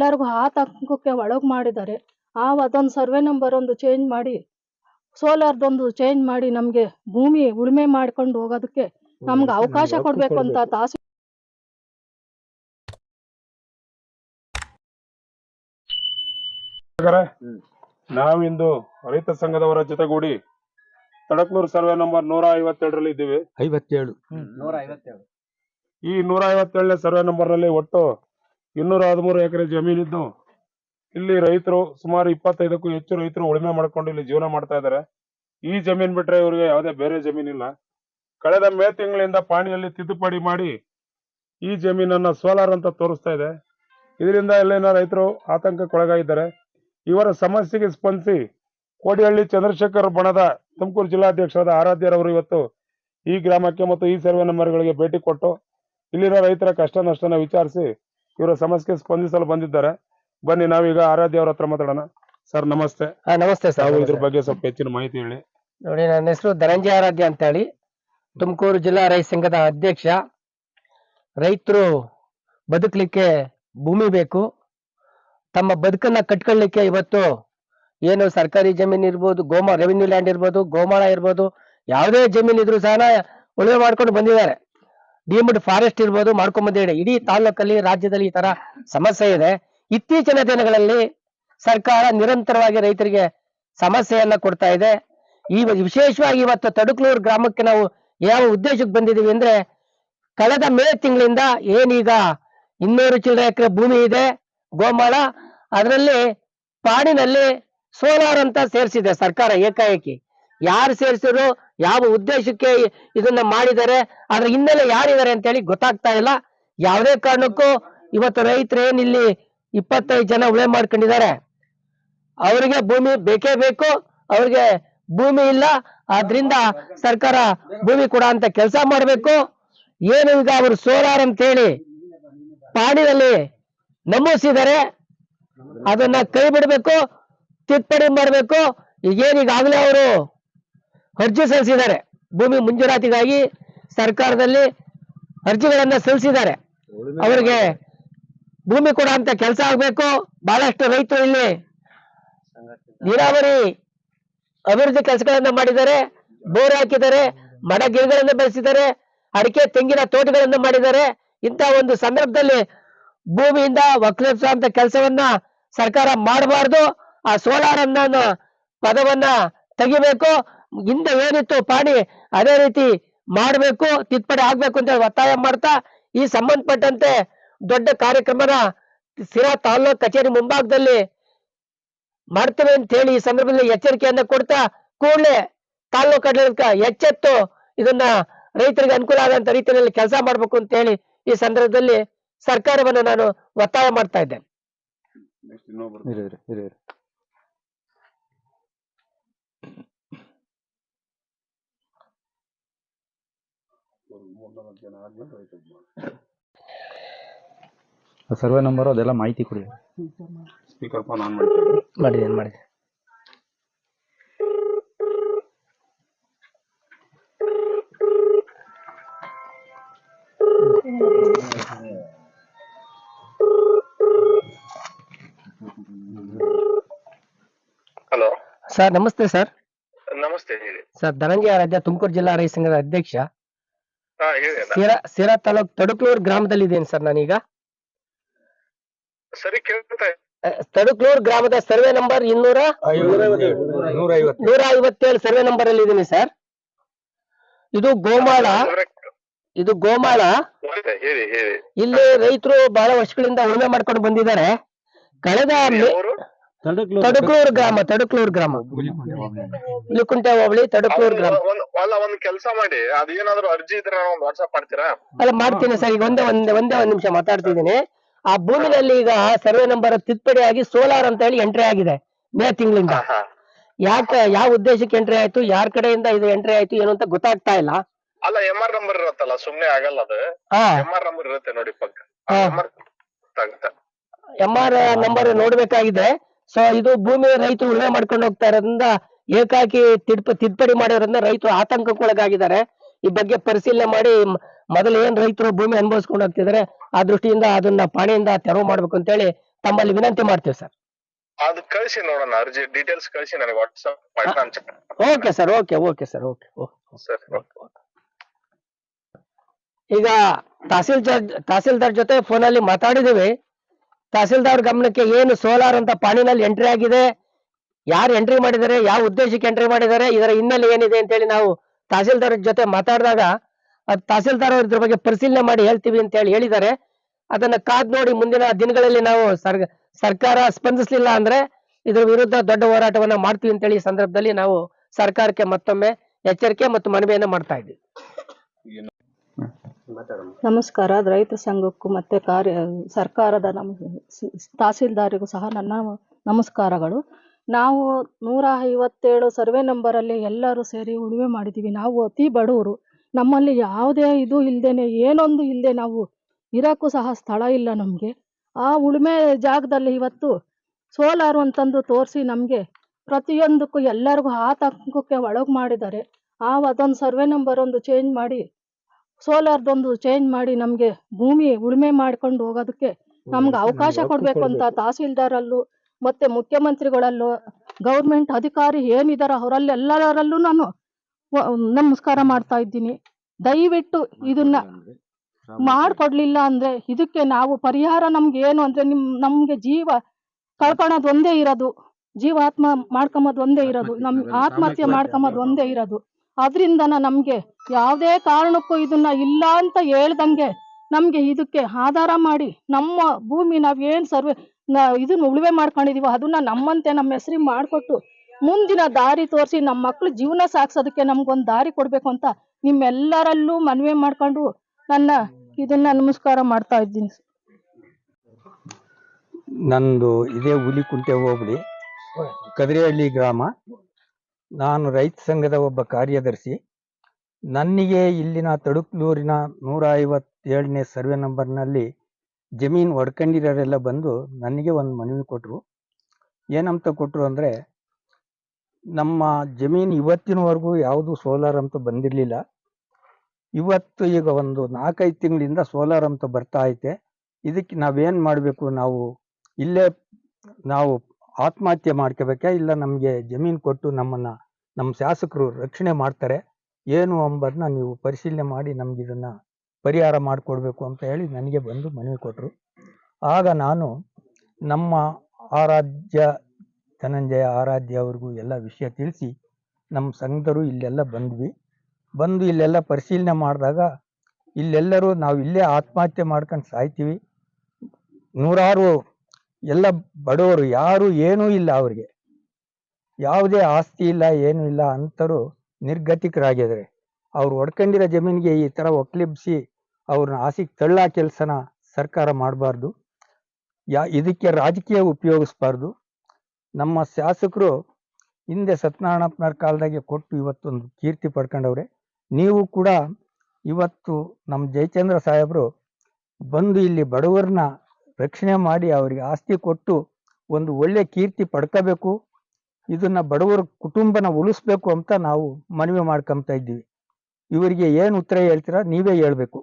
ಎಲ್ಲರಿಗೂ ಆತಂಕಕ್ಕೆ ಒಳಗೆ ಮಾಡಿದ್ದಾರೆ. ಆ ಅದೊಂದು ಸರ್ವೆ ನಂಬರ್ ಒಂದು ಚೇಂಜ್ ಮಾಡಿ ಸೋಲಾರ್ದೊಂದು ಚೇಂಜ್ ಮಾಡಿ ನಮಗೆ ಭೂಮಿ ಉಳುಮೆ ಮಾಡ್ಕೊಂಡು ಹೋಗೋದಕ್ಕೆ ನಮ್ಗೆ ಅವಕಾಶ ಕೊಡಬೇಕು ಅಂತ ತಾಸು ನಾವಿಂದು ರೈತ ಸಂಘದವರ ಜೊತೆಗೂಡಿ ತಡಕ್ನೂರು ಸರ್ವೆ ನಂಬರ್ ನೂರ ಐವತ್ತೆರಡರಲ್ಲಿ ಇದ್ದೀವಿ. ಐವತ್ತೇಳು. ನೂರ ಐವತ್ತೇಳು. ಈ ನೂರ ಐವತ್ತೇಳನೇ ಸರ್ವೆ ನಂಬರ್ನಲ್ಲಿ ಒಟ್ಟು ಇನ್ನೂರ ಹದಿಮೂರು ಎಕರೆ ಜಮೀನಿದ್ದು ಇಲ್ಲಿ ರೈತರು ಸುಮಾರು ಇಪ್ಪತ್ತೈದಕ್ಕೂ ಹೆಚ್ಚು ರೈತರು ಉಳುಮೆ ಮಾಡ್ಕೊಂಡು ಇಲ್ಲಿ ಜೀವನ ಮಾಡ್ತಾ ಇದ್ದಾರೆ. ಈ ಜಮೀನ್ ಬಿಟ್ರೆ ಇವರಿಗೆ ಯಾವುದೇ ಬೇರೆ ಜಮೀನಿಲ್ಲ. ಕಳೆದ ಮೇ ತಿಂಗಳಿಂದ ಪಾಣಿಯಲ್ಲಿ ತಿದ್ದುಪಡಿ ಮಾಡಿ ಈ ಜಮೀನನ್ನ ಸೋಲಾರ್ ಅಂತ ತೋರಿಸ್ತಾ ಇದೆ. ಇದರಿಂದ ಇಲ್ಲಿನ ರೈತರು ಆತಂಕಕ್ಕೊಳಗಾಗಿದ್ದಾರೆ. ಇವರ ಸಮಸ್ಯೆಗೆ ಸ್ಪಂದಿಸಿ ಕೋಡಿಹಳ್ಳಿ ಚಂದ್ರಶೇಖರ್ ಬಣದ ತುಮಕೂರು ಜಿಲ್ಲಾಧ್ಯಕ್ಷರಾದ ಆರಾಧ್ಯರವರು ಇವತ್ತು ಈ ಗ್ರಾಮಕ್ಕೆ ಮತ್ತು ಈ ಸರ್ವೆ ನಂಬರ್ಗಳಿಗೆ ಭೇಟಿ ಕೊಟ್ಟು ಇಲ್ಲಿರೋ ರೈತರ ಕಷ್ಟ ನಷ್ಟನ ವಿಚಾರಿಸಿ ಇವರ ಸಮಸ್ಯೆ ಸ್ಪಂದಿಸಲು ಬಂದಿದ್ದಾರೆ. ಬನ್ನಿ ನಾವೀಗ ಆರಾಧ್ಯ ಅವ್ರ ಹತ್ರ ಮಾತಾಡೋಣ. ಸರ್ ನಮಸ್ತೆ. ಹಾ ನಮಸ್ತೆ ತಾವು ಸರ್ ಇದ್ರ ಬಗ್ಗೆ ಸ್ವಲ್ಪ ಹೆಚ್ಚಿನ ಮಾಹಿತಿ ಹೇಳಿ. ನೋಡಿ ನನ್ನ ಹೆಸರು ಧನಂಜಯ ಆರಾಧ್ಯ ಅಂತ ಹೇಳಿ ತುಮಕೂರು ಜಿಲ್ಲಾ ರೈತ ಸಂಘದ ಅಧ್ಯಕ್ಷ. ರೈತರು ಬದುಕಲಿಕ್ಕೆ ಭೂಮಿ ಬೇಕು. ತಮ್ಮ ಬದುಕನ್ನ ಕಟ್ಕೊಳ್ಳಿಕ್ಕೆ ಇವತ್ತು ಏನು ಸರ್ಕಾರಿ ಜಮೀನು ಇರ್ಬೋದು ಗೋಮಾ ರೆವಿನ್ಯೂ ಲ್ಯಾಂಡ್ ಇರ್ಬೋದು ಗೋಮಾಳ ಇರ್ಬೋದು ಯಾವುದೇ ಜಮೀನು ಇದ್ರು ಸಹ ಉಳುಮೆ ಮಾಡ್ಕೊಂಡು ಬಂದಿದ್ದಾರೆ. ಡೀಮ್ಡ್ ಫಾರೆಸ್ಟ್ ಇರ್ಬೋದು ಮಾಡ್ಕೊಂಡ್ ಬಂದಿದ್ದಾರೆ ಇಡೀ ತಾಲೂಕಲ್ಲಿ, ರಾಜ್ಯದಲ್ಲಿ ಈ ತರ ಸಮಸ್ಯೆ ಇದೆ. ಇತ್ತೀಚಿನ ದಿನಗಳಲ್ಲಿ ಸರ್ಕಾರ ನಿರಂತರವಾಗಿ ರೈತರಿಗೆ ಸಮಸ್ಯೆಯನ್ನ ಕೊಡ್ತಾ ಇದೆ. ಈ ವಿಶೇಷವಾಗಿ ಇವತ್ತು ತಡುಕ್ಲೂರು ಗ್ರಾಮಕ್ಕೆ ನಾವು ಯಾವ ಉದ್ದೇಶಕ್ಕೆ ಬಂದಿದ್ದೀವಿ ಅಂದ್ರೆ, ಕಳೆದ ಮೇ ತಿಂಗಳಿಂದ ಏನೀಗ ಇನ್ನೂರು ಚಿಲ್ಲರೆ ಎಕರೆ ಭೂಮಿ ಇದೆ, ಗೋಮಾಳ, ಅದರಲ್ಲಿ ಪಾಡಿನಲ್ಲಿ ಸೋಲಾರ್ ಅಂತ ಸೇರಿಸಿದೆ ಸರ್ಕಾರ ಏಕಾಏಕಿ. ಯಾರು ಸೇರಿಸಿದ್ರು? ಯಾವ ಉದ್ದೇಶಕ್ಕೆ ಇದನ್ನ ಮಾಡಿದ್ದಾರೆ ಅದ್ರ ಹಿನ್ನೆಲೆ ಯಾರಿದ್ದಾರೆ ಅಂತ ಹೇಳಿ ಗೊತ್ತಾಗ್ತಾ ಇಲ್ಲ. ಯಾವುದೇ ಕಾರಣಕ್ಕೂ ಇವತ್ತು ರೈತರು ಏನಿಲ್ಲಿ ಇಪ್ಪತ್ತೈದು ಜನ ಉಳೆ ಮಾಡ್ಕೊಂಡಿದ್ದಾರೆ. ಅವರಿಗೆ ಭೂಮಿ ಬೇಕೇ ಬೇಕು, ಅವ್ರಿಗೆ ಭೂಮಿ ಇಲ್ಲ, ಆದ್ರಿಂದ ಸರ್ಕಾರ ಭೂಮಿ ಕೊಡ ಅಂತ ಕೆಲಸ ಮಾಡಬೇಕು. ಏನು ಈಗ ಅವರು ಸೋಲಾರ್ ಅಂತ ಹೇಳಿ ಪಾಡಿನಲ್ಲಿ ನಮೂಸಿದ್ದಾರೆ ಅದನ್ನ ಕೈ ಬಿಡಬೇಕು ತಿದ್ದುಪಡಿ ಮಾಡಬೇಕು. ಈಗೇನೀಗಾಗಲೇ ಅವರು ಅರ್ಜಿ ಸಲ್ಲಿಸಿದ್ದಾರೆ. ಭೂಮಿ ಮುಂಜೂರಾತಿಗಾಗಿ ಸರ್ಕಾರದಲ್ಲಿ ಅರ್ಜಿಗಳನ್ನ ಸಲ್ಲಿಸಿದ್ದಾರೆ. ಅವರಿಗೆ ಭೂಮಿ ಕೊಡ ಅಂತ ಕೆಲಸ ಆಗ್ಬೇಕು. ಬಹಳಷ್ಟು ರೈತರು ಇಲ್ಲಿ ನೀರಾವರಿ ಅಭಿವೃದ್ಧಿ ಕೆಲಸಗಳನ್ನ ಮಾಡಿದ್ದಾರೆ. ಬೋರ್ ಹಾಕಿದ್ದಾರೆ. ಮಡ ಗಿಡಗಳನ್ನ ಬೆಳೆಸಿದ್ದಾರೆ. ಅಡಿಕೆ, ತೆಂಗಿನ ತೋಟಗಳನ್ನ ಮಾಡಿದ್ದಾರೆ. ಇಂಥ ಒಂದು ಸಂದರ್ಭದಲ್ಲಿ ಭೂಮಿಯಿಂದ ಒಕ್ಕಲಿಸುವಂತ ಕೆಲಸವನ್ನ ಸರ್ಕಾರ ಮಾಡಬಾರ್ದು. ಆ ಸೋಲಾರ್ ಅನ್ನೋ ಪದವನ್ನ ತೆಗಿಬೇಕು. ಹಿಂದೆ ಏನಿತ್ತು ಪಾಣಿ ಅದೇ ರೀತಿ ಮಾಡಬೇಕು ತಿದ್ದುಪಡಿ ಆಗ್ಬೇಕು ಅಂತ ಹೇಳಿ ಒತ್ತಾಯ ಮಾಡ್ತಾ ಈ ಸಂಬಂಧಪಟ್ಟಂತೆ ದೊಡ್ಡ ಕಾರ್ಯಕ್ರಮನ ಸಿರಾ ತಾಲೂಕ್ ಕಚೇರಿ ಮುಂಭಾಗದಲ್ಲಿ ಮಾಡ್ತೇವೆ ಅಂತ ಹೇಳಿ ಈ ಸಂದರ್ಭದಲ್ಲಿ ಎಚ್ಚರಿಕೆಯನ್ನ ಕೊಡ್ತಾ ಕೂಡಲೇ ತಾಲೂಕು ಆಡಳಿತ ಎಚ್ಚೆತ್ತು ಇದನ್ನ ರೈತರಿಗೆ ಅನುಕೂಲ ಆದಂತ ರೀತಿಯಲ್ಲಿ ಕೆಲಸ ಮಾಡ್ಬೇಕು ಅಂತ ಹೇಳಿ ಈ ಸಂದರ್ಭದಲ್ಲಿ ಸರ್ಕಾರವನ್ನು ನಾನು ಒತ್ತಾಯ ಮಾಡ್ತಾ ಇದ್ದೇನೆ. ಇರು ಇರು ರೈತ ಇರು. ಮಾಡಿ ಸರ್ವೆ ನಂಬರ್ ಅದೆಲ್ಲ ಮಾಹಿತಿ ಕೊಡಿ. ಸ್ಪೀಕರ್ ಫೋನ್ ಆನ್ ಮಾಡಿ ಮಾಡಿ ಏನು ಮಾಡಿದೆ? ಹಲೋ ಸರ್ ನಮಸ್ತೆ ಸರ್. ನಮಸ್ತೆ ಹೇಳಿ. ಸರ್ ಧನಂಜಯ ರಾಜ್ಯ ತುಮಕೂರು ಜಿಲ್ಲಾ ರೈತ ಸಂಘದ ಅಧ್ಯಕ್ಷ. ಸಿರಾ ಸಿರಾ ತಾಲೂಕ್ ತಡುಕ್ಲೂರ್ ಗ್ರಾಮದಲ್ಲಿ ಇದ್ದೇನೆ ಸರ್ ನಾನೀಗ. ಸರಿ ಕೇಳ್ತಾ ತಡುಕ್ಲೂರ್ ಗ್ರಾಮದ ಸರ್ವೆ ನಂಬರ್ ಇನ್ನೂರ ನೂರ ಐವತ್ತು. ನೂರ ಐವತ್ತೇಳು ಸರ್ವೆ ನಂಬರ್ ಅಲ್ಲಿ ಇದ್ದೀನಿ ಸರ್. ಇದು ಗೋಮಾಳ. ಇದು ಗೋಮಾಳ. ಇಲ್ಲಿ ರೈತರು ಬಹಳ ವರ್ಷಗಳಿಂದ ಉಳುಮೆ ಮಾಡ್ಕೊಂಡು ಬಂದಿದ್ದಾರೆ. ಕಳೆದ ತಡುಕ್ಲೂರು ಗ್ರಾಮ. ತಡಕ್ಲೂರ್ ಗ್ರಾಮ. ಇಲಿಕುಂಟೆ ಹೋಬಳಿ ತಡುಕ್ಲೂರು ಗ್ರಾಮ ಅಲ್ಲ ಒಂದ್ ಕೆಲಸ ಮಾಡಿ ಅದೇನಾದ್ರು ಅರ್ಜಿ ಇದ್ರೆ ಒಂದ್ ವಾಟ್ಸ್ಆಪ್ ಮಾಡ್ತೀರಾ? ಅಲ್ಲ ಮಾಡ್ತೀನಿ ಸರ್ ಈಗ ಒಂದೇ ಒಂದೇ ಒಂದೇ ಒಂದ್ ನಿಮಿಷ ಮಾತಾಡ್ತಿದ್ದೀನಿ. ಆ ಭೂಮಿನಲ್ಲಿ ಈಗ ಸರ್ವೆ ನಂಬರ್ ತಿದ್ದುಪಡಿ ಆಗಿ ಸೋಲಾರ್ ಅಂತ ಹೇಳಿ ಎಂಟ್ರಿ ಆಗಿದೆ ಮೇ ತಿಂಗಳಿಂದ. ಯಾಕೆ ಯಾವ ಉದ್ದೇಶಕ್ಕೆ ಎಂಟ್ರಿ ಆಯ್ತು ಯಾರ ಕಡೆಯಿಂದ ಇದು ಎಂಟ್ರಿ ಆಯ್ತು ಏನು ಅಂತ ಗೊತ್ತಾಗ್ತಾ ಇಲ್ಲ. ಅಲ್ಲ ಎಂ ಆರ್ ನಂಬರ್ ಇರುತ್ತಲ್ಲ ಸುಮ್ನೆ ಆಗಲ್ಲ ಅದು. ಹಾ. ಎಂ ಆರ್ ನಂಬರ್ ಇರುತ್ತೆ ನೋಡಿ ಪಕ್ಕ. ಹಾ. M R M R number ನೋಡ್ಬೇಕಾಗಿದೆ. So ಇದು ಭೂಮಿ ರೈತರು ಉಳುಮೆ ಮಾಡ್ಕೊಂಡು ಹೋಗ್ತಾ ಇರೋದ್ರಿಂದ ಏಕಾಕಿ ತಿಡ್ಪ ತಿದ್ದುಪಡಿ ಮಾಡೋದ್ರಿಂದ ರೈತರು ಆತಂಕಕ್ಕೊಳಗಾಗಿದ್ದಾರೆ. ಈ ಬಗ್ಗೆ ಪರಿಶೀಲನೆ ಮಾಡಿ ಮೊದಲು ಏನ್ ರೈತರು ಭೂಮಿ ಅನುಭವಿಸ್ಕೊಂಡು ಹೋಗ್ತಿದ್ದಾರೆ ಆ ದೃಷ್ಟಿಯಿಂದ ಅದನ್ನ ಪಾಣಿಯಿಂದ ತೆರವು ಮಾಡ್ಬೇಕು ಅಂತ ಹೇಳಿ ತಮ್ಮಲ್ಲಿ ವಿನಂತಿ ಮಾಡ್ತೀವಿ ಸರ್. ಅದು ಕಳಿಸಿ ನೋಡೋಣ ಅರ್ಜಿ ಡೀಟೇಲ್ಸ್ ಕಳಿಸಿ ನನಗೆ ವಾಟ್ಸ್ಆಪ್ ಮಾಡಿ ನಾನು check okay sir okay okay sir okay okay ಈಗ ತಹಸೀಲ್ದಾರ್ ತಹಸೀಲ್ದಾರ್ ಜೊತೆ ಫೋನಲ್ಲಿ ಮಾತಾಡಿದೀವಿ ತಹಸೀಲ್ದಾರ್ ಗಮನಕ್ಕೆ ಏನು ಸೋಲಾರ್ ಅಂತ ಪಾಣಿನಲ್ಲಿ ಎಂಟ್ರಿ ಆಗಿದೆ? ಯಾರು ಎಂಟ್ರಿ ಮಾಡಿದ್ದಾರೆ? ಯಾವ ಉದ್ದೇಶಕ್ಕೆ ಎಂಟ್ರಿ ಮಾಡಿದ್ದಾರೆ? ಇದರ ಹಿನ್ನೆಲೆ ಏನಿದೆ ಅಂತ ಹೇಳಿ ನಾವು ತಹಸೀಲ್ದಾರ್ ಜೊತೆ ಮಾತಾಡಿದಾಗ ತಹಸೀಲ್ದಾರ್ ಅವ್ರ ಇದ್ರ ಬಗ್ಗೆ ಪರಿಶೀಲನೆ ಮಾಡಿ ಹೇಳ್ತೀವಿ ಅಂತ ಹೇಳಿ ಹೇಳಿದ್ದಾರೆ. ಅದನ್ನ ಕಾದ್ ನೋಡಿ ಮುಂದಿನ ದಿನಗಳಲ್ಲಿ ನಾವು ಸರ್ ಸರ್ಕಾರ ಸ್ಪಂದಿಸಲಿಲ್ಲ ಅಂದ್ರೆ ಇದರ ವಿರುದ್ಧ ದೊಡ್ಡ ಹೋರಾಟವನ್ನ ಮಾಡ್ತೀವಿ ಅಂತೇಳಿ ಹೇಳಿ ಸಂದರ್ಭದಲ್ಲಿ ನಾವು ಸರ್ಕಾರಕ್ಕೆ ಮತ್ತೊಮ್ಮೆ ಎಚ್ಚರಿಕೆ ಮತ್ತು ಮನವಿಯನ್ನ ಮಾಡ್ತಾ ಇದ್ದೀವಿ. ನಮಸ್ಕಾರ. ರೈತ ಸಂಘಕ್ಕೂ ಮತ್ತೆ ಕಾರ್ಯ, ಸರ್ಕಾರದ ನಮ್ ತಹಸೀಲ್ದಾರಿಗೂ ಸಹ ನನ್ನ ನಮಸ್ಕಾರಗಳು. ನಾವು ನೂರ ಐವತ್ತೇಳು ಸರ್ವೆ ನಂಬರಲ್ಲಿ ಎಲ್ಲರೂ ಸೇರಿ ಉಳುಮೆ ಮಾಡಿದ್ದೀವಿ. ನಾವು ಅತಿ ಬಡವರು. ನಮ್ಮಲ್ಲಿ ಯಾವುದೇ ಇದು ಇಲ್ದೇನೆ, ಏನೊಂದು ಇಲ್ಲದೆ ನಾವು ಇರೋಕ್ಕೂ ಸಹ ಸ್ಥಳ ಇಲ್ಲ ನಮಗೆ. ಆ ಉಳುಮೆ ಜಾಗದಲ್ಲಿ ಇವತ್ತು ಸೋಲಾರು ಅಂತಂದು ತೋರಿಸಿ ನಮಗೆ ಪ್ರತಿಯೊಂದಕ್ಕೂ ಎಲ್ಲರಿಗೂ ಆತಂಕಕ್ಕೆ ಒಳಗೆ ಮಾಡಿದ್ದಾರೆ. ಆ ಅದೊಂದು ಸರ್ವೆ ನಂಬರ್ ಒಂದು ಚೇಂಜ್ ಮಾಡಿ ಸೋಲಾರ್ದೊಂದು ಚೇಂಜ್ ಮಾಡಿ ನಮಗೆ ಭೂಮಿ ಉಳುಮೆ ಮಾಡ್ಕೊಂಡು ಹೋಗೋದಕ್ಕೆ ನಮ್ಗೆ ಅವಕಾಶ ಕೊಡಬೇಕು ಅಂತ ತಹಸೀಲ್ದಾರಲ್ಲೂ ಮತ್ತೆ ಮುಖ್ಯಮಂತ್ರಿಗಳಲ್ಲೂ ಗೌರ್ಮೆಂಟ್ ಅಧಿಕಾರಿ ಏನಿದಾರ ಅವರಲ್ಲೆಲ್ಲರಲ್ಲೂ ನಾನು ನಮಸ್ಕಾರ ಮಾಡ್ತಾ ಇದ್ದೀನಿ. ದಯವಿಟ್ಟು ಇದನ್ನ ಮಾಡ್ಕೊಡ್ಲಿಲ್ಲ ಅಂದ್ರೆ ಇದಕ್ಕೆ ನಾವು ಪರಿಹಾರ ನಮ್ಗೆ ಏನು ಅಂದ್ರೆ ನಿಮ್ ನಮ್ಗೆ ಜೀವ ಕಳ್ಕೊಳೋದು ಒಂದೇ ಇರೋದು ಜೀವಾತ್ಮ ಮಾಡ್ಕೊಂಬದ್ ಒಂದೇ ಇರೋದು ನಮ್ ಆತ್ಮಹತ್ಯೆ ಮಾಡ್ಕೊಂಬದ್ ಒಂದೇ ಇರೋದು. ಅದ್ರಿಂದನ ನಮಗೆ ಯಾವುದೇ ಕಾರಣಕ್ಕೂ ಇದನ್ನ ಇಲ್ಲ ಅಂತ ಹೇಳ್ದಂಗೆ ನಮಗೆ ಇದಕ್ಕೆ ಆಧಾರ ಮಾಡಿ ನಮ್ಮ ಭೂಮಿ ನಾವ್ ಏನ್ ಸರ್ವೆ ಇದನ್ನ ಉಳುವೆ ಮಾಡ್ಕೊಂಡಿದೀವೋ ಅದನ್ನ ನಮ್ಮಂತೆ ನಮ್ಮ ಹೆಸರಿಗೆ ಮಾಡಿಕೊಟ್ಟು ಮುಂದಿನ ದಾರಿ ತೋರಿಸಿ ನಮ್ಮ ಮಕ್ಕಳು ಜೀವನ ಸಾಗ್ಸೋದಕ್ಕೆ ನಮ್ಗೊಂದು ದಾರಿ ಕೊಡಬೇಕು ಅಂತ ನಿಮ್ಮೆಲ್ಲರಲ್ಲೂ ಮನವಿ ಮಾಡ್ಕೊಂಡು ನನ್ನ ಇದನ್ನ ನಮಸ್ಕಾರ ಮಾಡ್ತಾ ಇದ್ದೀನಿ. ನಂದು ಇದೇ ಹುಲಿಕುಂಟೆ ಹೋಬಳಿ, ಕದ್ರಿಹಳ್ಳಿ ಗ್ರಾಮ. ನಾನು ರೈತ ಸಂಘದ ಒಬ್ಬ ಕಾರ್ಯದರ್ಶಿ. ನನಗೆ ಇಲ್ಲಿನ ತಡುಕ್ಲೂರಿನ ನೂರ ಐವತ್ತೇಳನೇ ಸರ್ವೆ ನಂಬರ್ನಲ್ಲಿ ಜಮೀನು ಒಡ್ಕೊಂಡಿರೋರೆಲ್ಲ ಬಂದು ನನಗೆ ಒಂದು ಮನವಿ ಕೊಟ್ಟರು ಏನಂತ ಕೊಟ್ಟರು ಅಂದರೆ, ನಮ್ಮ ಜಮೀನು ಇವತ್ತಿನವರೆಗೂ ಯಾವುದು ಸೋಲಾರ್ ಅಂತ ಬಂದಿರಲಿಲ್ಲ. ಇವತ್ತು ಈಗ ಒಂದು ನಾಲ್ಕೈದು ತಿಂಗಳಿಂದ ಸೋಲಾರ್ ಅಂತ ಬರ್ತಾ ಐತೆ. ಇದಕ್ಕೆ ನಾವೇನು ಮಾಡಬೇಕು? ನಾವು ಇಲ್ಲೇ, ನಾವು ಆತ್ಮಹತ್ಯೆ ಮಾಡ್ಕೋಬೇಕಾ? ಇಲ್ಲ ನಮಗೆ ಜಮೀನು ಕೊಟ್ಟು ನಮ್ಮನ್ನ ನಮ್ಮ ಶಾಸಕರು ರಕ್ಷಣೆ ಮಾಡ್ತಾರೆ. ಏನು ಎಂಬುದನ್ನ ನೀವು ಪರಿಶೀಲನೆ ಮಾಡಿ ನಮ್ಗೆ ಇದನ್ನ ಪರಿಹಾರ ಮಾಡಿಕೊಡ್ಬೇಕು ಅಂತ ಹೇಳಿ ನನಗೆ ಬಂದು ಮನವಿ ಕೊಟ್ಟರು ಆಗ ನಾನು ನಮ್ಮ ಆರಾಧ್ಯ, ಧನಂಜಯ ಆರಾಧ್ಯ ಅವ್ರಿಗೂ ಎಲ್ಲ ವಿಷಯ ತಿಳಿಸಿ ನಮ್ಮ ಸಂಘದರು ಇಲ್ಲೆಲ್ಲ ಬಂದ್ವಿ. ಬಂದು ಇಲ್ಲೆಲ್ಲ ಪರಿಶೀಲನೆ ಮಾಡಿದಾಗ ಇಲ್ಲೆಲ್ಲರೂ ನಾವು ಇಲ್ಲೇ ಆತ್ಮಹತ್ಯೆ ಮಾಡ್ಕೊಂಡು ಸಾಯ್ತೀವಿ. ನೂರಾರು ಎಲ್ಲ ಬಡವರು ಯಾರು ಏನೂ ಇಲ್ಲ ಅವರಿಗೆ. ಯಾವುದೇ ಆಸ್ತಿ ಇಲ್ಲ, ಏನೂ ಇಲ್ಲ ಅಂತರು ನಿರ್ಗತಿಕರಾಗಿದ್ದಾರೆ. ಅವ್ರು ಒಡ್ಕೊಂಡಿರೋ ಜಮೀನಿಗೆ ಈ ಥರ ಒಕ್ಲಿಬ್ಸಿ ಅವ್ರನ್ನ ಆಸೆಗೆ ತಳ್ಳ ಕೆಲಸನ ಸರ್ಕಾರ ಮಾಡಬಾರ್ದು. ಯಾ, ಇದಕ್ಕೆ ರಾಜಕೀಯ ಉಪಯೋಗಿಸ್ಬಾರ್ದು. ನಮ್ಮ ಶಾಸಕರು ಹಿಂದೆ ಸತ್ಯನಾರಾಯಣಪ್ಪನವ್ರ ಕಾಲದಾಗೆ ಕೊಟ್ಟು ಇವತ್ತೊಂದು ಕೀರ್ತಿ ಪಡ್ಕೊಂಡವ್ರೆ. ನೀವು ಕೂಡ ಇವತ್ತು ನಮ್ಮ ಜಯಚಂದ್ರ ಸಾಹೇಬರು ಬಂದು ಇಲ್ಲಿ ಬಡವರನ್ನ ರಕ್ಷಣೆ ಮಾಡಿ ಅವರಿಗೆ ಆಸ್ತಿ ಕೊಟ್ಟು ಒಂದು ಒಳ್ಳೆ ಕೀರ್ತಿ ಪಡ್ಕೋಬೇಕು, ಇದನ್ನ ಬಡವರ ಕುಟುಂಬನ ಉಳಿಸ್ಬೇಕು ಅಂತ ನಾವು ಮನವಿ ಮಾಡ್ಕೊಂತ ಇದ್ದೀವಿ. ಇವರಿಗೆ ಏನು ಉತ್ತರ ಹೇಳ್ತೀರಾ, ನೀವೇ ಹೇಳ್ಬೇಕು.